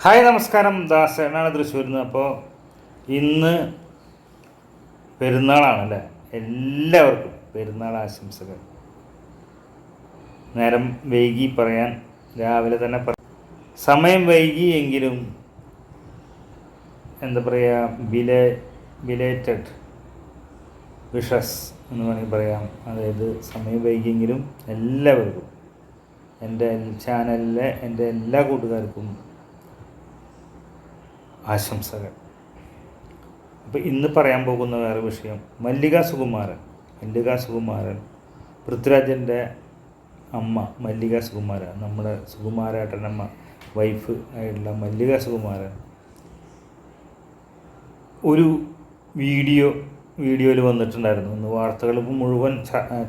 Hi നമസ്കാരം. ദാസേനാണ് തൃശ്ശൂരിൽ നിന്ന്. അപ്പോൾ ഇന്ന് പെരുന്നാളാണല്ലേ? എല്ലാവർക്കും പെരുന്നാൾ ആശംസകൾ. നേരം വൈകി പറയാൻ രാവിലെ തന്നെ സമയം വൈകി എങ്കിലും എന്താ പറയുക ബിലേ ബിലേറ്റഡ് വിഷസ് എന്ന് വേണമെങ്കിൽ പറയാം. അതായത് സമയം വൈകിയെങ്കിലും എല്ലാവർക്കും എന്റെ ചാനലിലെ എന്റെ എല്ലാ കൂട്ടുകാർക്കും ആശംസകൾ. അപ്പോൾ ഇന്ന് പറയാൻ പോകുന്ന വേറെ വിഷയം മല്ലിക സുകുമാരൻ. മല്ലിക സുകുമാരൻ പൃഥ്വിരാജന്റെ അമ്മ മല്ലിക സുകുമാരൻ നമ്മുടെ സുകുമാരേട്ടനമ്മ വൈഫ് ആയിട്ടുള്ള മല്ലിക സുകുമാരൻ. ഒരു വീഡിയോ വീഡിയോയിൽ വന്നിട്ടുണ്ടായിരുന്നു. ഇന്ന് വാർത്തകൾ മുഴുവൻ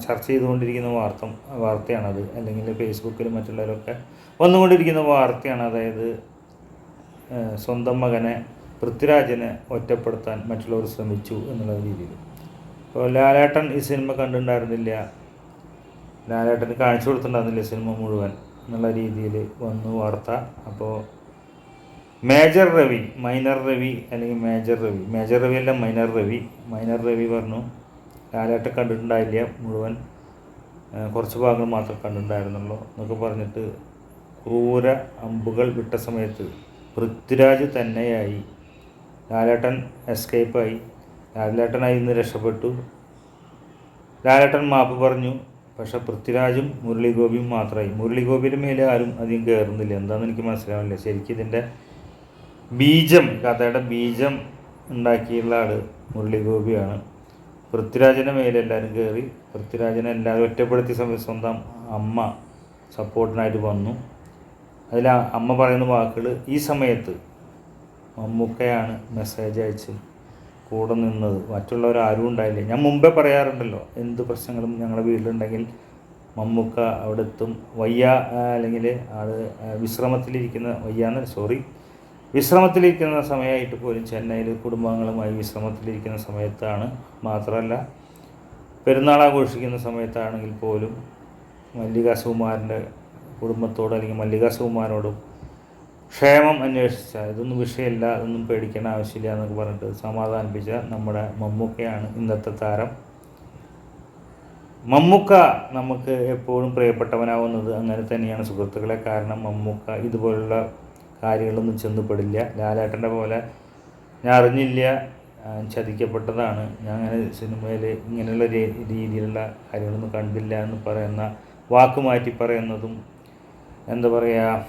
ചർച്ച ചെയ്തുകൊണ്ടിരിക്കുന്ന വാർത്ത വാർത്തയാണത്. അല്ലെങ്കിൽ ഫേസ്ബുക്കിലും മറ്റുള്ളവരൊക്കെ വന്നുകൊണ്ടിരിക്കുന്ന വാർത്തയാണ്. അതായത് സ്വന്തം മകനെ പൃഥ്വിരാജിനെ ഒറ്റപ്പെടുത്താൻ മറ്റുള്ളവർ ശ്രമിച്ചു എന്നുള്ള രീതിയിൽ. അപ്പോൾ ലാലേട്ടൻ ഈ സിനിമ കണ്ടിട്ടുണ്ടായിരുന്നില്ല. ലാലേട്ടന് കാണിച്ചു കൊടുത്തിട്ടുണ്ടായിരുന്നില്ല സിനിമ മുഴുവൻ എന്നുള്ള രീതിയിൽ വന്നു വാർത്ത. അപ്പോൾ മേജർ രവി മൈനർ രവി അല്ലെങ്കിൽ മേജർ രവി. മേജർ രവി അല്ല മൈനർ രവി. മൈനർ രവി പറഞ്ഞു ലാലേട്ടൻ കണ്ടിട്ടുണ്ടായില്ല മുഴുവൻ. കുറച്ച് ഭാഗങ്ങൾ മാത്രമേ കണ്ടിട്ടുണ്ടായിരുന്നുള്ളൂ എന്നൊക്കെ പറഞ്ഞിട്ട് ക്രൂര അമ്പുകൾ വിട്ട സമയത്ത് പൃഥ്വിരാജ് തന്നെയായി. ലാലേട്ടൻ എസ്കേപ്പായി. ലാലേട്ടനായി ഇന്ന് രക്ഷപ്പെട്ടു. ലാലേട്ടൻ മാപ്പ് പറഞ്ഞു. പക്ഷെ പൃഥ്വിരാജും മുരളി ഗോപിയും മാത്രമായി. മുരളി ഗോപിയുടെ മേലെ ആരും അധികം കയറുന്നില്ല. എന്താണെന്ന് എനിക്ക് മനസ്സിലാവില്ല ശരിക്കും ഇതിന്റെ ബീജം കഥയുടെ ബീജം ഉണ്ടാക്കിയുള്ള ആൾ മുരളി ഗോപിയാണ് പൃഥ്വിരാജിന്റെ മേലെ എല്ലാവരും കയറി. പൃഥ്വിരാജിനെ എല്ലാവരും ഒറ്റപ്പെടുത്തിയ സമയത്ത് സ്വന്തം അമ്മ സപ്പോർട്ടിനായിട്ട് വന്നു. അതിൽ അമ്മ പറയുന്ന വാക്കുകൾ ഈ സമയത്ത് മമ്മൂക്കയാണ് മെസ്സേജ് അയച്ച് കൂടെ നിന്നത്. മറ്റുള്ളവർ ആരും ഉണ്ടായില്ല. ഞാൻ മുമ്പേ പറയാറുണ്ടല്ലോ എന്ത് പ്രശ്നങ്ങളും ഞങ്ങളുടെ വീട്ടിലുണ്ടെങ്കിൽ മമ്മൂക്ക അവിടെ എത്തും. വയ്യ അല്ലെങ്കിൽ ആ, വിശ്രമത്തിലിരിക്കുന്ന വയ്യാന്ന് സോറി വിശ്രമത്തിലിരിക്കുന്ന സമയമായിട്ട് പോലും ചെന്നൈയിൽ കുടുംബാംഗങ്ങളുമായി വിശ്രമത്തിലിരിക്കുന്ന സമയത്താണ് മാത്രമല്ല പെരുന്നാൾ ആഘോഷിക്കുന്ന സമയത്താണെങ്കിൽ പോലും മല്ലിക സുകുമാരന്റെ കുടുംബത്തോട് അല്ലെങ്കിൽ മല്ലിക ക്ഷേമം അന്വേഷിച്ച ഇതൊന്നും വിഷയമല്ല ഇതൊന്നും പേടിക്കേണ്ട ആവശ്യമില്ല എന്നൊക്കെ പറഞ്ഞിട്ട് സമാധാനിപ്പിച്ച നമ്മുടെ മമ്മൂക്കയാണ് ഇന്നത്തെ താരം. മമ്മൂക്ക നമുക്ക് എപ്പോഴും പ്രിയപ്പെട്ടവനാവുന്നത് അങ്ങനെ തന്നെയാണ്. സുഹൃത്തുക്കളെ കാരണം മമ്മൂക്ക ഇതുപോലുള്ള കാര്യങ്ങളൊന്നും ചെന്നുപെടില്ല. ലാലേട്ടന്റെ പോലെ ഞാൻ അറിഞ്ഞില്ല ചതിക്കപ്പെട്ടതാണ്. ഞാൻ അങ്ങനെ സിനിമയിൽ ഇങ്ങനെയുള്ള രീതിയിലുള്ള കാര്യങ്ങളൊന്നും കണ്ടില്ല എന്ന് പറയുന്ന വാക്ക് മാറ്റി പറയുന്നതും എന്താ പറയുക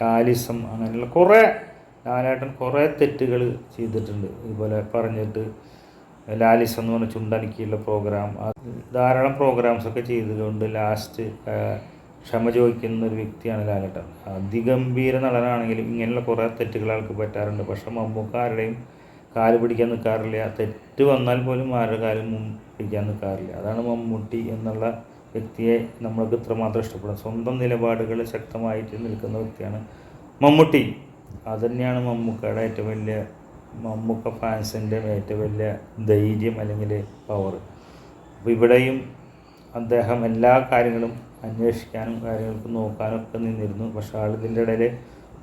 ലാലിസം അങ്ങനെയുള്ള കുറേ ലാലേട്ടൻ കുറേ തെറ്റുകൾ ചെയ്തിട്ടുണ്ട്. ഇതുപോലെ പറഞ്ഞിട്ട് ലാലിസം എന്ന് പറഞ്ഞ ചുണ്ടനക്കിയുള്ള പ്രോഗ്രാം ധാരാളം പ്രോഗ്രാംസൊക്കെ ചെയ്തുകൊണ്ട് ലാസ്റ്റ് ക്ഷമ ചോദിക്കുന്ന ഒരു വ്യക്തിയാണ് ലാലേട്ടൻ. അതിഗംഭീര നടനാണെങ്കിലും ഇങ്ങനെയുള്ള കുറേ തെറ്റുകൾ ആൾക്ക് പറ്റാറുണ്ട്. പക്ഷെ മമ്മൂക്കാരുടെയും കാൽ പിടിക്കാൻ നിൽക്കാറില്ല. തെറ്റ് വന്നാൽ പോലും ആരുടെ കാലും പിടിക്കാൻ നിൽക്കാറില്ല. അതാണ് മമ്മൂട്ടി എന്നുള്ള വ്യക്തിയെ നമ്മൾക്ക് ഇത്രമാത്രം ഇഷ്ടപ്പെടും. സ്വന്തം നിലപാടുകൾ ശക്തമായിട്ട് നിൽക്കുന്ന വ്യക്തിയാണ് മമ്മൂട്ടി. അത് തന്നെയാണ് മമ്മൂക്കയുടെ ഏറ്റവും വലിയ മമ്മൂക്ക ഫാൻസിന്റെ ഏറ്റവും വലിയ ധൈര്യം അല്ലെങ്കിൽ പവർ അപ്പോൾ ഇവിടെയും അദ്ദേഹം എല്ലാ കാര്യങ്ങളും അന്വേഷിക്കാനും കാര്യങ്ങൾക്ക് നോക്കാനും ഒക്കെ നിന്നിരുന്നു. പക്ഷേ ആൾ ഇതിന്റെ ഇടയിൽ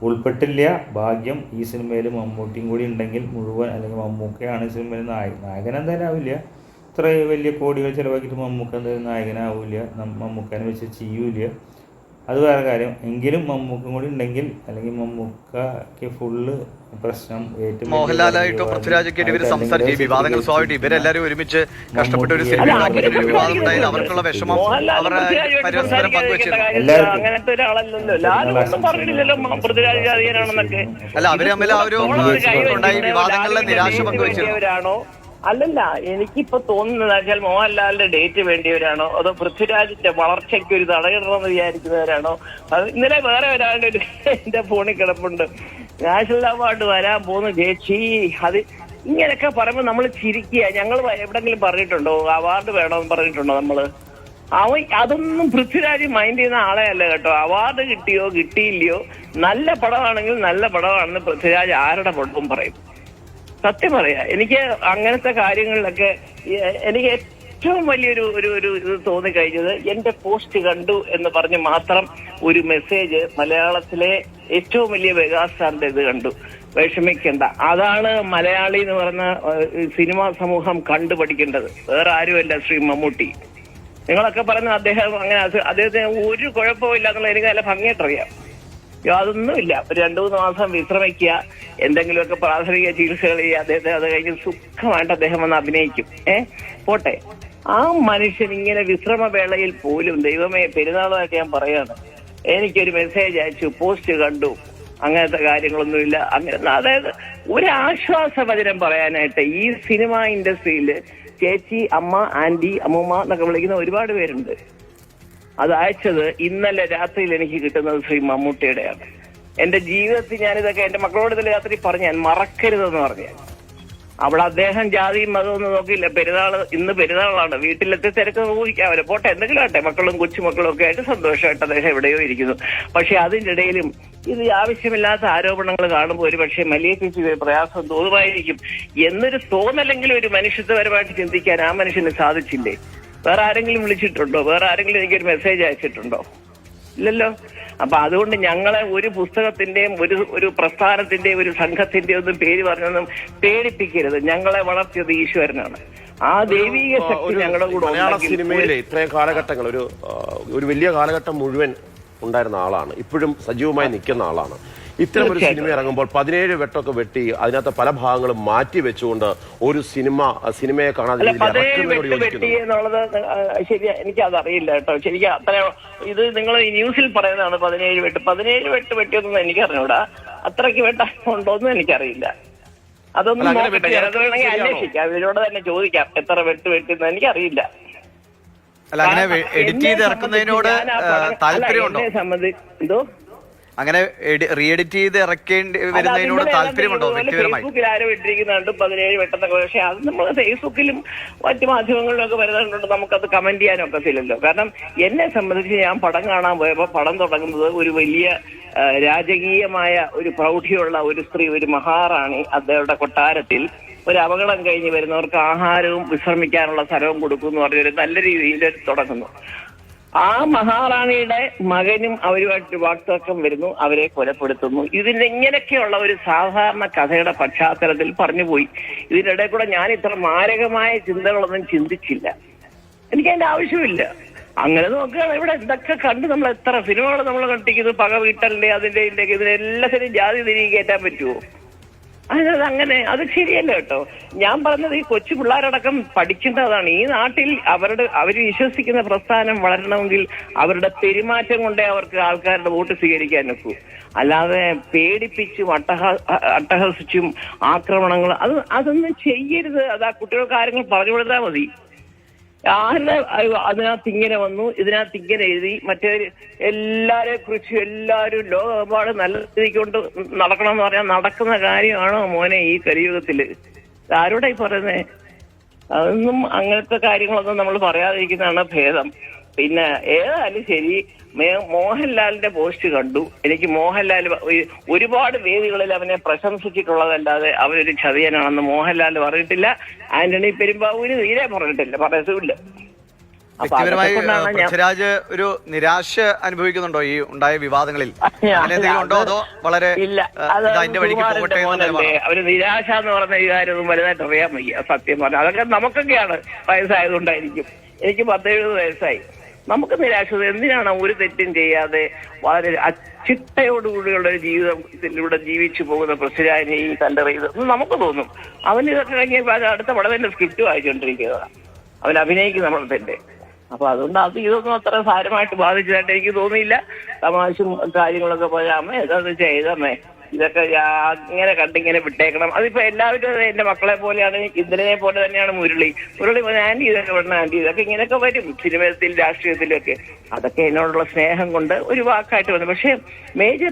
ഉൾപ്പെട്ടില്ല. ഭാഗ്യം ഈ സിനിമയിൽ മമ്മൂട്ടിയും കൂടി ഉണ്ടെങ്കിൽ മുഴുവൻ അല്ലെങ്കിൽ മമ്മൂക്കയാണ് ഈ സിനിമയിൽ നായകൻ. നായകൻ എന്തായാലും ആവില്ല. ഇത്ര വലിയ കോടികൾ ചിലവാക്കിയിട്ട് മമ്മൂക്ക എന്തായാലും നായകനാവില്ല. മമ്മൂക്കാനെ വെച്ച് ചെയ്യൂല അത് വേറെ കാര്യം. എങ്കിലും മമ്മൂക്കും കൂടി ഉണ്ടെങ്കിൽ അല്ലെങ്കിൽ മമ്മൂക്ക ഫുള്ള് പ്രശ്നം മോഹൻലാലായിട്ടോ പൃഥ്വിരാജൊക്കെ ഇവർ അത് സംസാരിച്ചു ഈ വിവാദങ്ങൾ സ്വാഭാവികം ഇവരെല്ലാരും ഒരുമിച്ച് കഷ്ടപ്പെട്ട ഒരു സിനിമ വിവാദം അവർക്കുള്ള വിഷമം അവർ പരസ്പരം പങ്കുവച്ചിരുന്നു. അല്ല അവർ തമ്മിൽ ആ ഒരു ഉണ്ടായി വിവാദങ്ങളിലെ നിരാശ പങ്കുവച്ചിരുന്നു. അല്ലല്ല എനിക്കിപ്പോ തോന്നുന്നത് വെച്ചാൽ മോഹൻലാലിന്റെ ഡേറ്റ് വേണ്ടിയവരാണോ? അതോ പൃഥ്വിരാജിന്റെ വളർച്ചയ്ക്ക് ഒരു തടയിടണമെന്ന് വിചാരിക്കുന്നവരാണോ? അത് ഇന്നലെ വേറെ ഒരാളുടെ ഒരു എന്റെ ഫോണിൽ കിടപ്പുണ്ട്. നാഷണൽ അവാർഡ് വരാൻ പോകുന്ന ചേച്ചി അത് ഇങ്ങനെയൊക്കെ പറയുമ്പോൾ നമ്മൾ ചിരിക്കുക. ഞങ്ങൾ എവിടെങ്കിലും പറഞ്ഞിട്ടുണ്ടോ? അവാർഡ് വേണമെന്ന് പറഞ്ഞിട്ടുണ്ടോ നമ്മൾ? അവൻ അതൊന്നും പൃഥ്വിരാജ് മൈൻഡ് ചെയ്യുന്ന ആളെ അല്ല കേട്ടോ. അവാർഡ് കിട്ടിയോ കിട്ടിയില്ലയോ? നല്ല പടമാണെങ്കിൽ നല്ല പടമാണെന്ന് പൃഥ്വിരാജ് ആരുടെ പടവും പറയും. സത്യം പറയാ. എനിക്ക് അങ്ങനത്തെ കാര്യങ്ങളിലൊക്കെ എനിക്ക് ഏറ്റവും വലിയൊരു ഒരു ഒരു ഇത് തോന്നിക്കഴിഞ്ഞത് എന്റെ പോസ്റ്റ് കണ്ടു എന്ന് പറഞ്ഞ് മാത്രം ഒരു മെസ്സേജ് മലയാളത്തിലെ ഏറ്റവും വലിയ മെഗാസ്റ്റാറിന്റെ ഇത് കണ്ടു. വിഷമിക്കേണ്ട. അതാണ് മലയാളി എന്ന് പറഞ്ഞ സിനിമാ സമൂഹം കണ്ടു പഠിക്കേണ്ടത്. വേറെ ആരുമല്ല ശ്രീ മമ്മൂട്ടി. നിങ്ങളൊക്കെ പറഞ്ഞ അദ്ദേഹം അങ്ങനെ അദ്ദേഹത്തിന് ഒരു കുഴപ്പമില്ല എന്നുള്ള എനിക്ക് നല്ല ഭംഗിയായിട്ടറിയാം. യാതൊന്നുമില്ല. ഒരു രണ്ടു മൂന്ന് മാസം വിശ്രമിക്കുക എന്തെങ്കിലുമൊക്കെ പ്രാഥമിക ചികിത്സകൾ ചെയ്യുക അദ്ദേഹത്തെ അത് കഴിഞ്ഞ് സുഖമായിട്ട് അദ്ദേഹം വന്ന് അഭിനയിക്കും. ഏ? പോട്ടെ. ആ മനുഷ്യൻ ഇങ്ങനെ വിശ്രമവേളയിൽ പോലും ദൈവമേ പെരുന്നാളായിട്ട് ഞാൻ പറയാണ്. എനിക്കൊരു മെസ്സേജ് അയച്ചു പോസ്റ്റ് കണ്ടു. അങ്ങനത്തെ കാര്യങ്ങളൊന്നുമില്ല. അങ്ങനെ അതായത് ഒരു ആശ്വാസവചനം പറയാനായിട്ട് ഈ സിനിമ ഇൻഡസ്ട്രിയിൽ ചേച്ചി അമ്മ ആന്റി അമ്മൂമ്മ എന്നൊക്കെ വിളിക്കുന്ന ഒരുപാട് പേരുണ്ട്. അത് അയച്ചത് ഇന്നലെ രാത്രിയിൽ എനിക്ക് കിട്ടുന്നത് ശ്രീ മമ്മൂട്ടിയുടെയാണ്. എന്റെ ജീവിതത്തിൽ ഞാനിതൊക്കെ എന്റെ മക്കളോട് ഇന്നലെ രാത്രി പറഞ്ഞു ഞാൻ മറക്കരുതെന്ന് പറഞ്ഞു. അവിടെ അദ്ദേഹം ജാതിയും മതവും ഒന്നും നോക്കിയില്ല. പെരുന്നാൾ ഇന്ന് പെരുന്നാളാണ്. വീട്ടിലെത്തി തിരക്ക് ഊഹിക്കാവല്ലോ പോട്ടെ എന്തെങ്കിലും ആട്ടെ മക്കളും കൊച്ചുമക്കളും ഒക്കെ ആയിട്ട് സന്തോഷമായിട്ട് അദ്ദേഹം എവിടെയോ ഇരിക്കുന്നു. പക്ഷെ അതിന്റെ ഇടയിലും ഇത് ആവശ്യമില്ലാത്ത ആരോപണങ്ങൾ കാണുമ്പോൾ ഒരു പക്ഷേ മലിയേപ്പിച്ച് പ്രയാസം തോന്നുമായിരിക്കും. എന്നൊരു തോന്നലെങ്കിലും ഒരു മനുഷ്യത്വപരമായിട്ട് ചിന്തിക്കാൻ ആ മനുഷ്യന് സാധിച്ചില്ലേ? വേറെ ആരെങ്കിലും വിളിച്ചിട്ടുണ്ടോ? വേറെ ആരെങ്കിലും എനിക്കൊരു മെസ്സേജ് അയച്ചിട്ടുണ്ടോ? ഇല്ലല്ലോ? അപ്പൊ അതുകൊണ്ട് ഞങ്ങളെ ഒരു പുസ്തകത്തിന്റെയും ഒരു ഒരു പ്രസ്ഥാനത്തിന്റെയും ഒരു സംഘത്തിന്റെയും ഒന്നും പേര് പറഞ്ഞൊന്നും പേടിപ്പിക്കരുത്. ഞങ്ങളെ വളർത്തിയത് ഈശ്വരനാണ്. ആ ദൈവീക ശക്തി ഞങ്ങളുടെ കൂടെ മലയാള സിനിമയിലെ ഇത്രയും കാലഘട്ടങ്ങൾ ഒരു ഒരു വലിയ കാലഘട്ടം മുഴുവൻ ഉണ്ടായിരുന്ന ആളാണ്. ഇപ്പോഴും സജീവമായി നിൽക്കുന്ന ആളാണ്. ഇത്തരം ഒരു സിനിമ ഇറങ്ങുമ്പോൾ പതിനേഴ് വെട്ടൊക്കെ വെട്ടി അതിനകത്ത് പല ഭാഗങ്ങളും മാറ്റി വെച്ചുകൊണ്ട് ഒരു സിനിമ ആ, സിനിമയെ കാണാതെ വെട്ട് എന്നുള്ളത് ശരി എനിക്ക് അതറിയില്ല കേട്ടോ. ശരിക്കും അത്ര ഇത് നിങ്ങൾ ഈ ന്യൂസിൽ പറയുന്നതാണ് പതിനേഴ് വെട്ട്. പതിനേഴ് വെട്ട് വെട്ടിയൊന്നും എനിക്ക് അറിഞ്ഞൂടാ അത്രയ്ക്ക് വെട്ട ഉണ്ടോന്നും എനിക്കറിയില്ല. അതൊന്നും നോക്കട്ടെ. വെട്ടി വേണമെങ്കിൽ അന്വേഷിക്കാം. ഇവരോട് തന്നെ ചോദിക്കാം. എത്ര വെട്ട് വെട്ടിന്ന് എനിക്കറിയില്ല. അല്ല അങ്ങനെ എഡിറ്റ് ചെയ്ത് ഇറക്കുന്നതിനോട് താല്പര്യമുണ്ടോ? എന്തോ? അങ്ങനെ റീ എഡിറ്റ് ചെയ്ത് ഇറക്കേണ്ടി വരുന്നതിനോട് താല്പര്യമുണ്ടോ? വ്യക്തിപരമായി? ഫേസ്ബുക്കിൽ ആരോ ഇട്ടിരിക്കുന്നുണ്ട് പതിനേഴ് വെട്ടെന്നൊക്കെ പക്ഷെ അത് നമ്മൾ ഫേസ്ബുക്കിലും മറ്റു മാധ്യമങ്ങളിലൊക്കെ വരുന്നുണ്ട് നമുക്കത് കമന്റ് ചെയ്യാനൊക്കത്തില്ലല്ലോ കാരണം എന്നെ സംബന്ധിച്ച് ഞാൻ പടം കാണാൻ പോയപ്പോൾ പടം തുടങ്ങുന്നത് ഒരു വലിയ രാജകീയമായ ഒരു പ്രൗഢിയുള്ള ഒരു സ്ത്രീ ഒരു മഹാറാണി അദ്ദേഹത്തെ കൊട്ടാരത്തിൽ ഒരു അപകടം കഴിഞ്ഞ് വരുന്നവർക്ക് ആഹാരവും വിശ്രമിക്കാനുള്ള സ്ഥലവും കൊടുക്കും എന്ന് പറഞ്ഞൊരു നല്ല രീതിയിൽ തുടങ്ങുന്നു. ആ മഹാറാണിയുടെ മകനും അവരുമായിട്ട് വാക്തർക്കം വരുന്നു അവരെ കൊലപ്പെടുത്തുന്നു. ഇതിന്റെ ഇങ്ങനെയൊക്കെയുള്ള ഒരു സാധാരണ കഥയുടെ പശ്ചാത്തലത്തിൽ പറഞ്ഞുപോയി. ഇതിനിടെ കൂടെ ഞാൻ ഇത്ര മാരകമായ ചിന്തകളൊന്നും ചിന്തിച്ചില്ല. എനിക്ക് അതിന്റെ ആവശ്യമില്ല. അങ്ങനെ നോക്കുകയാണ്. ഇവിടെ ഇതൊക്കെ കണ്ട് നമ്മൾ എത്ര സിനിമകൾ നമ്മൾ കണ്ടിരിക്കുന്നത് പക വീട്ടലിന്റെ അതിന്റെ ഇതിന്റെ ഇതിനെല്ലാത്തിനും ജാതി തിരികെ കയറ്റാൻ പറ്റുമോ? അത് അങ്ങനെ അത് ശരിയല്ല കേട്ടോ. ഞാൻ പറഞ്ഞത് ഈ കൊച്ചു പിള്ളേരടക്കം പഠിക്കേണ്ടതാണ്. ഈ നാട്ടിൽ അവരുടെ അവർ വിശ്വസിക്കുന്ന പ്രസ്ഥാനം വളരണമെങ്കിൽ അവരുടെ പെരുമാറ്റം കൊണ്ടേ അവർക്ക് ആൾക്കാരുടെ വോട്ട് സ്വീകരിക്കാൻ നോക്കൂ. അല്ലാതെ പേടിപ്പിച്ചും അട്ടഹ അട്ടഹസിച്ചും ആക്രമണങ്ങൾ അത് അതൊന്നും ചെയ്യരുത്. അത് ആ കുട്ടികൾക്ക് ആരെങ്കിലും പറഞ്ഞു കൊടുത്താൽ മതി. ആരുടെ അതിനകത്ത് ഇങ്ങനെ വന്നു ഇതിനകത്ത് ഇങ്ങനെ എഴുതി മറ്റേ എല്ലാരെ കുറിച്ച് എല്ലാവരും ലോകപാട് നല്ല രീതിക്കൊണ്ട് നടക്കണം എന്ന് പറഞ്ഞാൽ നടക്കുന്ന കാര്യമാണോ മോനെ ഈ കലിയുഗത്തിൽ ആരോടായി പറയുന്നേ? അതൊന്നും അങ്ങനത്തെ കാര്യങ്ങളൊന്നും നമ്മൾ പറയാതിരിക്കുന്നതാണ് ഭേദം. പിന്നെ ഏതായാലും ശരി മോഹൻലാലിന്റെ പോസ്റ്റ് കണ്ടു. എനിക്ക് മോഹൻലാൽ ഒരുപാട് വേദികളിൽ അവനെ പ്രശംസിച്ചിട്ടുള്ളതല്ലാതെ അവനൊരു ചതിയനാണെന്ന് മോഹൻലാൽ പറഞ്ഞിട്ടില്ല. ആന്റണി പെരുമ്പാവൂര് തീരെ പറഞ്ഞിട്ടില്ല പറയത്തുമില്ല വ്യക്തിപരമായി പൃഥ്വിരാജ് ഒരു നിരാശ അനുഭവിക്കുന്നുണ്ടോ ഈ ഉണ്ടായ വിവാദങ്ങളിൽ? എന്തെങ്കിലും ഉണ്ടോ അതോ വളരെ അതിന്റെ വഴിക്ക് പോകട്ടെ അവർ നിരാശ എന്ന് പറഞ്ഞ ഈ കാര്യമൊന്നും വലുതായിട്ട് അറിയാൻ വയ്യ സത്യം പറഞ്ഞാൽ. അതൊക്കെ നമുക്കൊക്കെയാണ് വയസ്സായതുകൊണ്ടായിരിക്കും. എനിക്ക് പത്തെഴുപത് വയസ്സായി. നമുക്ക് നിരാശ എന്തിനാണ് ഒരു തെറ്റും ചെയ്യാതെ വളരെ അച്ചിട്ടയോടുകൂടിയുള്ള ഒരു ജീവിതത്തിലൂടെ ജീവിച്ചു പോകുന്ന പൃഥ്വിരാജിനെ ഈ കണ്ടറിയത് നമുക്ക് തോന്നും. അവൻ ഇതൊക്കെ കഴിഞ്ഞ അടുത്ത പടത്തിന്റെ സ്ക്രിപ്റ്റ് വായിച്ചുകൊണ്ടിരിക്കുന്നതാണ് അവൻ അഭിനയിക്കുന്ന തന്നെ അപ്പൊ അതുകൊണ്ട് അത് ഇതൊന്നും അത്ര സാരമായിട്ട് ബാധിച്ചതായിട്ട് എനിക്ക് തോന്നിയില്ല. തമാശയും കാര്യങ്ങളൊക്കെ പോലെ അമ്മ ഏതാന്ന്? ചെയ്തമ്മേ ഇതൊക്കെ ഇങ്ങനെ കണ്ടിങ്ങനെ വിട്ടേക്കണം. അതിപ്പോ എല്ലാവരും എന്റെ മക്കളെ പോലെയാണ് ഇന്ദ്രനെ പോലെ തന്നെയാണ് മുരളി. മുരളി ആന്റി ഇതൊക്കെ പറഞ്ഞ ആന്റി ഇതൊക്കെ ഇങ്ങനെയൊക്കെ വരും സിനിമത്തിൽ രാഷ്ട്രീയത്തിലൊക്കെ. അതൊക്കെ എന്നോടുള്ള സ്നേഹം കൊണ്ട് ഒരു വാക്കായിട്ട് വന്നു. പക്ഷേ മേജർ